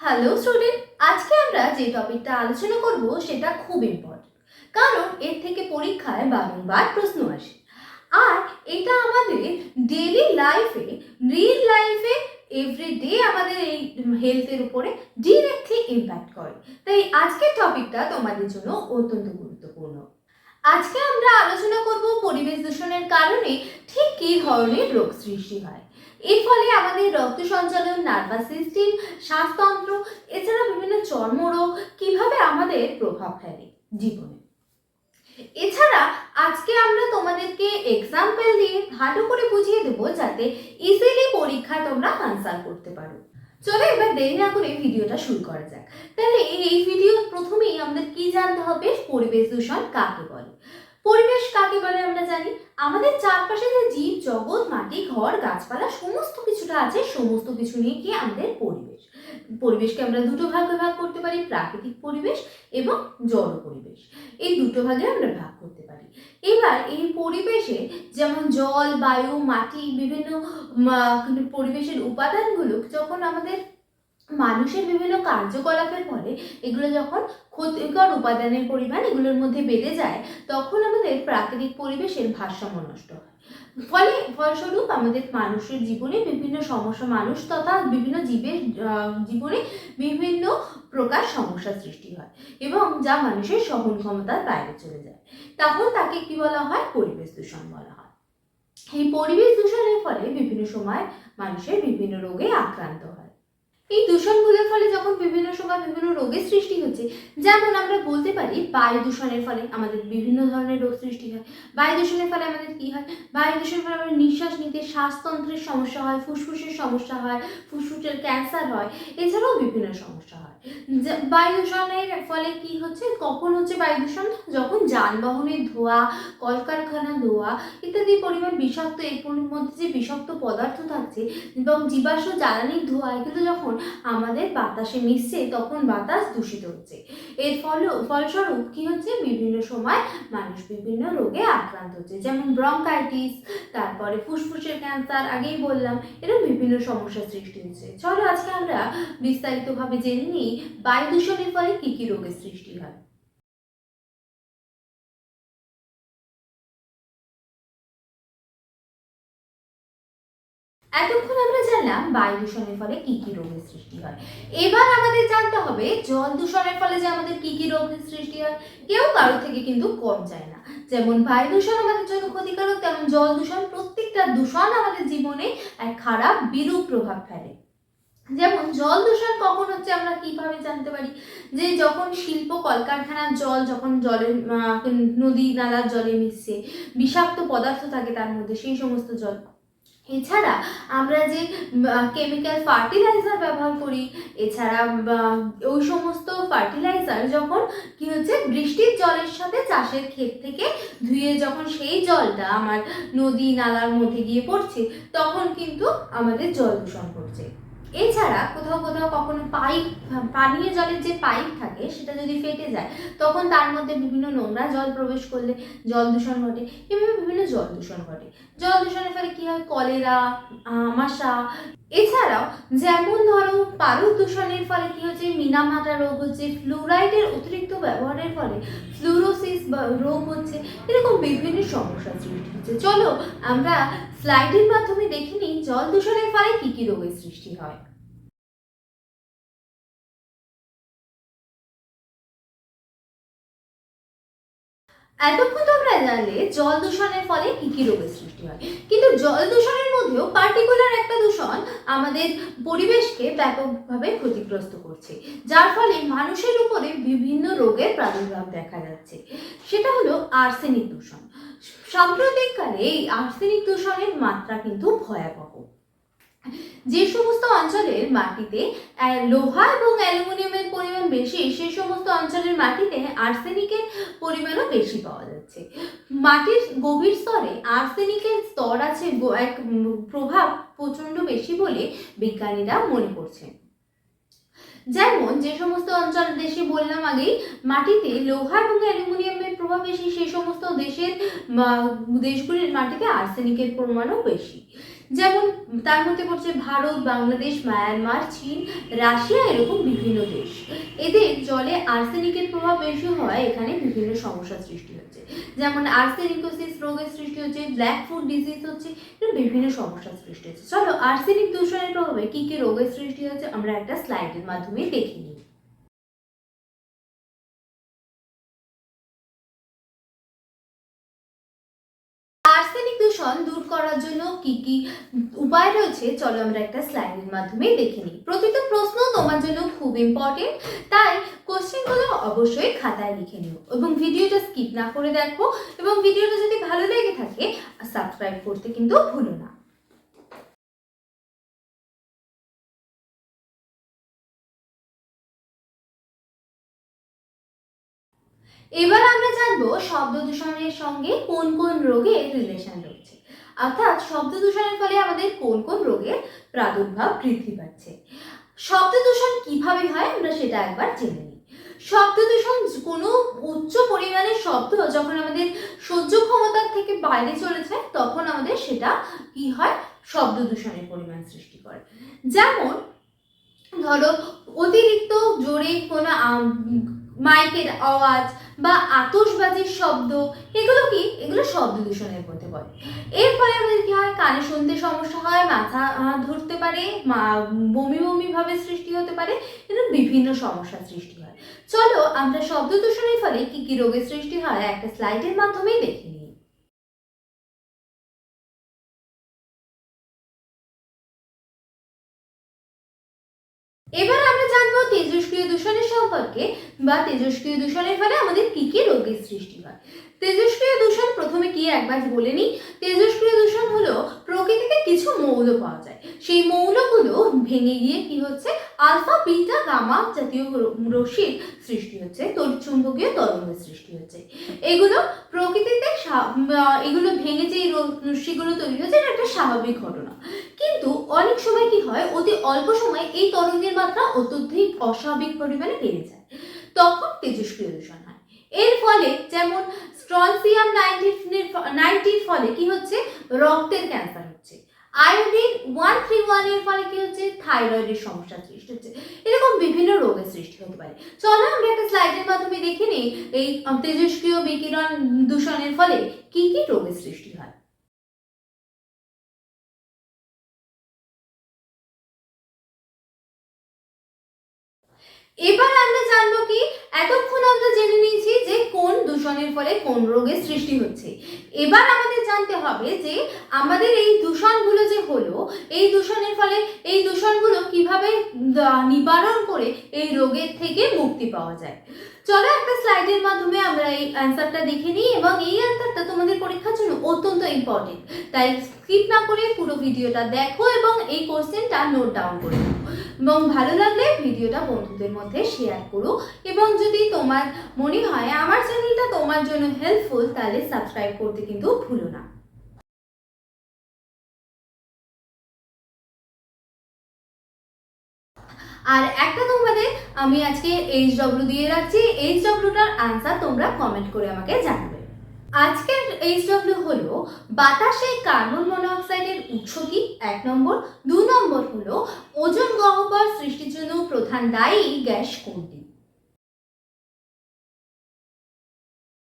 Hello student আজকে আমরা যে টপিকটা আলোচনা করব, সেটা খুব ইম্পর্টেন্ট কারণ এর থেকে পরীক্ষায় বারংবার প্রশ্ন আসে। আর এটা আমাদের ডেলি লাইফে রিয়েল লাইফে এভরিডে আমাদের এই হেলথের উপরে ডিরেক্টলি ইম্প্যাক্ট করে। তাই আজকের টপিকটা তোমাদের জন্য অত্যন্ত গুরুত্বপূর্ণ। আজকে আমরা আলোচনা করব পরিবেশ দূষণের কারণে ঠিক কী ধরনের রোগ সৃষ্টি হয়। এর ফলে আমাদের রক্ত সঞ্চালন নার্ভাস সিস্টেম শ্বাসতন্ত্র, এছাড়া বিভিন্ন চর্মরোগ কীভাবে আমাদের প্রভাব ফেলে জীবনে। এছাড়া আজকে আমরা তোমাদেরকে এক্সাম্পল দিয়ে ভালো করে বুঝিয়ে দেবো যাতে ইজিলি পরীক্ষায় তোমরা আনসার করতে পারো। চলো এবার দেরি না করে ভিডিওটা শুরু করা যাক। তাহলে এই ভিডিও প্রথমেই আমাদের কি জানতে হবে? পরিবেশ দূষণ কাকে বলে? পরিবেশ কাকে বলে আমরা জানি? আমাদের চারপাশে যে জীব, জগৎ, মাটি, ঘর, গাছপালা, সমস্ত কিছুটা আছে, সমস্ত কিছু নিয়ে কি আমাদের পরিবেশ। পরিবেশকে আমরা দুটো ভাগে ভাগ করতে পারি, প্রাকৃতিক পরিবেশ এবং জড় পরিবেশ। এই দুটো ভাগে আমরা ভাগ করতে পারি। এবার এই পরিবেশে যেমন জল, বায়ু, মাটি, বিভিন্ন পরিবেশের উপাদানগুলো, যখন আমাদের মানুষের বিভিন্ন কার্যকলাপের ফলে এগুলো যখন ক্ষতিকর উপাদানের পরিমাণ এগুলোর মধ্যে বেড়ে যায়, তখন আমাদের প্রাকৃতিক পরিবেশের ভারসাম্য নষ্ট হয়। ফলে, ফলস্বরূপ আমাদের মানুষের জীবনে বিভিন্ন সমস্যা, মানুষ তথা বিভিন্ন জীবের জীবনে বিভিন্ন প্রকার সমস্যা সৃষ্টি হয় এবং যা মানুষের সহন ক্ষমতার বাইরে চলে যায়। তখন তাকে কি বলা হয়? পরিবেশ দূষণ বলা হয়। এই পরিবেশ দূষণের ফলে বিভিন্ন সময় মানুষের বিভিন্ন রোগে আক্রান্ত হয়। এই দূষণগুলোর ফলে যখন বিভিন্ন সময় বিভিন্ন রোগের সৃষ্টি হচ্ছে, যেমন আমরা বলতে পারি বায়ু দূষণের ফলে আমাদের বিভিন্ন ধরনের রোগ সৃষ্টি হয়। বায়ু দূষণের ফলে আমাদের কি হয়? বায়ু দূষণের ফলে আমাদের নিঃশ্বাস নিতে, শ্বাসতন্ত্রের সমস্যা হয়, ফুসফুসের সমস্যা হয়, ফুসফুসের ক্যান্সার হয়, এছাড়াও বিভিন্ন সমস্যা হয়। বায়ু দূষণের ফলে কি হচ্ছে? কখন হচ্ছে বায়ু দূষণ? যখন যানবাহনের ধোঁয়া কলকারখানা ধোঁয়া ইত্যাদি পরিমাণ বিষাক্ত, এর মধ্যে যে বিষাক্ত পদার্থ থাকছে এবং জীবাশ্ম জ্বালানির ধোঁয়া এগুলো যখন আমাদের বাতাসে মিশছে, তখন বাতাস দূষিত হচ্ছে। এর ফল, ফলস্বরূপ কি হচ্ছে? বিভিন্ন সময় মানুষ বিভিন্ন রোগে আক্রান্ত হচ্ছে। যেমন ব্রঙ্কাইটিস, তারপরে ফুসফুসের ক্যান্সার, আগেই বললাম এরকম বিভিন্ন সমস্যার সৃষ্টি হচ্ছে। চলো আজকে আমরা বিস্তারিতভাবে জেনে নিই বায়ু দূষণের ফলে কী কী রোগের সৃষ্টি হয়। বায়ু দূষণের ফলে কি কি রোগের সৃষ্টি হয়? এবার আমাদের জানতে হবে, জল দূষণের ফলে যে আমাদের কি কি রোগের সৃষ্টি হয়, কেউ কারও থেকে কিন্তু কম যায় না। যেমন বায়ু দূষণ আমাদের জন্য ক্ষতিকারক, তেমন জল দূষণ প্রত্যেকটা দূষণ আমাদের জীবনে এক খারাপ, বিরূপ প্রভাব ফেলে। যেমন জল দূষণ কখন হচ্ছে আমরা কীভাবে জানতে পারি? যে যখন শিল্প কলকারখানার জল যখন জলের নদী, নালার জলে মিশছে, বিষাক্ত পদার্থ থাকে তার মধ্যে, সেই সমস্ত জল এছাড়া আমরা যে কেমিক্যাল ফার্টিলাইজার ব্যবহার করি, এছাড়া ওই সমস্ত ফার্টিলাইজার যখন কি হচ্ছে, বৃষ্টির জলের সাথে চাষের ক্ষেত থেকে ধুয়ে যখন সেই জলটা আমার নদী, নালার মধ্যে গিয়ে পড়ছে, তখন কিন্তু আমাদের জল দূষণ করছে। এছাড়া কোথাও কোথাও কখনো পাইপ, পানীয় জলের যে পাইপ থাকে, সেটা যদি ফেটে যায়, তখন তার মধ্যে বিভিন্ন নোংরা জল প্রবেশ করলে জল দূষণ ঘটে। এভাবে বিভিন্ন জল দূষণ ঘটে। জল দূষণের ফলে কি হয়? কলেরা, আমাশা। এছাড়াও যেমন ধরো পারদ দূষণের ফলে কি হচ্ছে? মিনামাটা রোগ হচ্ছে, ফ্লুরাইডের অতিরিক্ত ব্যবহারের ফলে ফ্লুরোসিস রোগ হচ্ছে, এরকম বিভিন্ন সমস্যা সৃষ্টি হচ্ছে। চলো আমরা স্লাইডের মাধ্যমে দেখে নিই জল দূষণের ফলে কি কি রোগের সৃষ্টি হয়? এতক্ষণ তো আমরা জানলে জল দূষণের ফলে কি কি রোগের সৃষ্টি হয়। কিন্তু জল দূষণের মধ্যেও পার্টিকুলার একটা দূষণ আমাদের পরিবেশকে ব্যাপকভাবে ক্ষতিগ্রস্ত করছে, যার ফলে মানুষের উপরে বিভিন্ন রোগের প্রাদুর্ভাব দেখা যাচ্ছে। সেটা হলো আর্সেনিক দূষণ। সাম্প্রতিককালে এই আর্সেনিক দূষণের মাত্রা কিন্তু ভয়াবহ। যে সমস্ত অঞ্চলের মাটিতে লোহা এবং অ্যালুমিনিয়ামের পরিমাণ বেশি সেই সমস্ত অঞ্চলের মাটিতে আর্সেনিকের পরিমাণও বেশি পাওয়া যাচ্ছে। মাটির গভীর স্তরে আর্সেনিকের স্তর আছে, এক প্রভাব প্রচণ্ড বেশি বলে বিজ্ঞানীরা মনে করছেন। যেমন যে সমস্ত অঞ্চল দেশে বললাম আগেই, মাটিতে লোহা এবং অ্যালুমিনিয়ামের প্রভাব বেশি সেই সমস্ত দেশের দেশগুলির মাটিতে আর্সেনিকের পরিমাণও বেশি। যেমন তার মধ্যে পড়ছে ভারত, বাংলাদেশ, মায়ানমার, চীন, রাশিয়া এরকম বিভিন্ন দেশ। এদের জলে আর্সেনিকের প্রভাব বেশি হওয়ায় এখানে বিভিন্ন সমস্যার সৃষ্টি হচ্ছে। যেমন আর্সেনিকোসিস রোগের সৃষ্টি হচ্ছে, ব্ল্যাক ফুড ডিজিজ হচ্ছে বিভিন্ন সমস্যার সৃষ্টি হচ্ছে। চলো আর্সেনিক দূষণের প্রভাবে কী কী রোগের সৃষ্টি হচ্ছে আমরা একটা স্লাইডের মাধ্যমে দেখে নিই। কি কি উপায় রয়েছে? চলো আমরা একটা স্লাইডের মাধ্যমে দেখে নিই। প্রতিটা প্রশ্ন তোমার জন্য খুব ইম্পর্টেন্ট তাই কোশ্চেনগুলো অবশ্যই খাতায় লিখে নিও এবং ভিডিওটা স্কিপ না করে দেখো এবং ভিডিওটা যদি ভালো লেগে থাকে সাবস্ক্রাইব করতে কিন্তু ভুলো না। এবার আমরা জানব শব্দ দূষণের সঙ্গে কোন কোন রোগের রিলেশন রয়েছে। অর্থাৎ শব্দ দূষণের ফলে আমাদের কোন কোন রোগের প্রাদুর্ভাব বৃদ্ধি পাচ্ছে? শব্দ দূষণ কীভাবে হয় আমরা সেটা একবার জেনে নিই। শব্দ দূষণ কোনো উচ্চ পরিমাণের শব্দ যখন আমাদের সহ্য ক্ষমতার থেকে বাইরে চলে যায়, তখন আমাদের সেটা কি হয়? শব্দ দূষণের পরিমাণ সৃষ্টি করে। যেমন, ধরো, অতিরিক্ত জোরে কোনো মাইকের আওয়াজ বা আতশবাজির শব্দ, এগুলো কি? এগুলো শব্দ দূষণের মধ্যে পড়ে। এর ফলে আমাদের কি হয়? কানে শুনতে সমস্যা হয়, মাথা ধরতে পারে বমি বমি ভাবে সৃষ্টি হতে পারে এরকম বিভিন্ন সমস্যার সৃষ্টি হয়। চলো আমরা শব্দ দূষণের ফলে কি কি রোগের সৃষ্টি হয়, একটা স্লাইডের মাধ্যমেই দেখে তেজস্ক্রিয় দূষণের সম্পর্কে বা তেজস্ক্রিয় দূষণের ফলে আমাদের কি কি রোগের সৃষ্টি হয়? তেজস্ক্রিয় দূষণ প্রথমে কি একবার বলে নিই? তেজস্ক্রিয় দূষণ হলো প্রকৃতিতে কিছু মৌল পাওয়া যায়। সেই মৌলগুলো ভেঙে গিয়ে কি হচ্ছে? আলফা, বিটা, গামা জাতীয় র- রশ্মির সৃষ্টি হচ্ছে তড়িৎচুম্বকীয় তরঙ্গের সৃষ্টি হচ্ছে। এগুলো প্রকৃতিতে এগুলো ভেঙে যে র- রশ্মিগুলো তৈরি হচ্ছে, এটা একটা স্বাভাবিক ঘটনা। কিন্তু অনেক সময় কি হয়, অতি অল্প সময় এই তরঙ্গের মাত্রা অত্যধিক অস্বাভাবিক পরিমাণে বেড়ে যায়। তখন তেজস্ক্রিয় দূষণ হয়। এর ফলে যেমন স্ট্রনসিয়াম নাইনটির ফলে কি হচ্ছে? রক্তের ক্যান্সার হচ্ছে। আয়োডিন ওয়ান থ্রি ওয়ানের ফলে কি হচ্ছে? থাইরয়েডের সমস্যা সৃষ্টি হচ্ছে। এরকম বিভিন্ন রোগের সৃষ্টি হতে পারে। চলো আমরা একটা স্লাইডের মাধ্যমে দেখে নিই, এই তেজস্ক্রিয় বিকিরণ দূষণের ফলে কি কি রোগের সৃষ্টি হয়। এবার আমরা জানব কি? এতক্ষণ আমরা জেনে নিয়েছি যে কোন দূষণের ফলে কোন রোগের সৃষ্টি হচ্ছে। এবার আমাদের জানতে হবে যে আমাদের এই দূষণগুলো যে হলো, এই দূষণের ফলে এই দূষণগুলো কীভাবে নিবারণ করে এই রোগের থেকে মুক্তি পাওয়া যায়। চলো একটা স্লাইডের মাধ্যমে আমরা এই অ্যান্সারটা দেখে নিই এবং এই অ্যান্সারটা তোমাদের পরীক্ষার জন্য অত্যন্ত ইম্পর্টেন্ট। তাই স্কিপ না করে পুরো ভিডিওটা দেখো এবং এই কোশ্চেনটা নোট ডাউন করে এবং ভালো লাগলে ভিডিওটা বন্ধুদের মধ্যে শেয়ার করো এবং যদি তোমার মনে হয় আমার চ্যানেলটা তোমার জন্য হেল্পফুল তাহলে সাবস্ক্রাইব করতে কিন্তু ভুলো না। আর একটা তোমাদের আমি আজকে এইচ ডব্লিউ দিয়ে রাখছি। এইচ ডব্লিউটার আনসার তোমরা কমেন্ট করে আমাকে জানাবে। আজকের এইচ ডব্লিউ হলো, বাতাসে কার্বন মনোঅক্সাইডের উৎস কি? এক নম্বর। দু নম্বর হলো, ওজন গহ্বর সৃষ্টির জন্য প্রধান দায়ী গ্যাস কোনটি?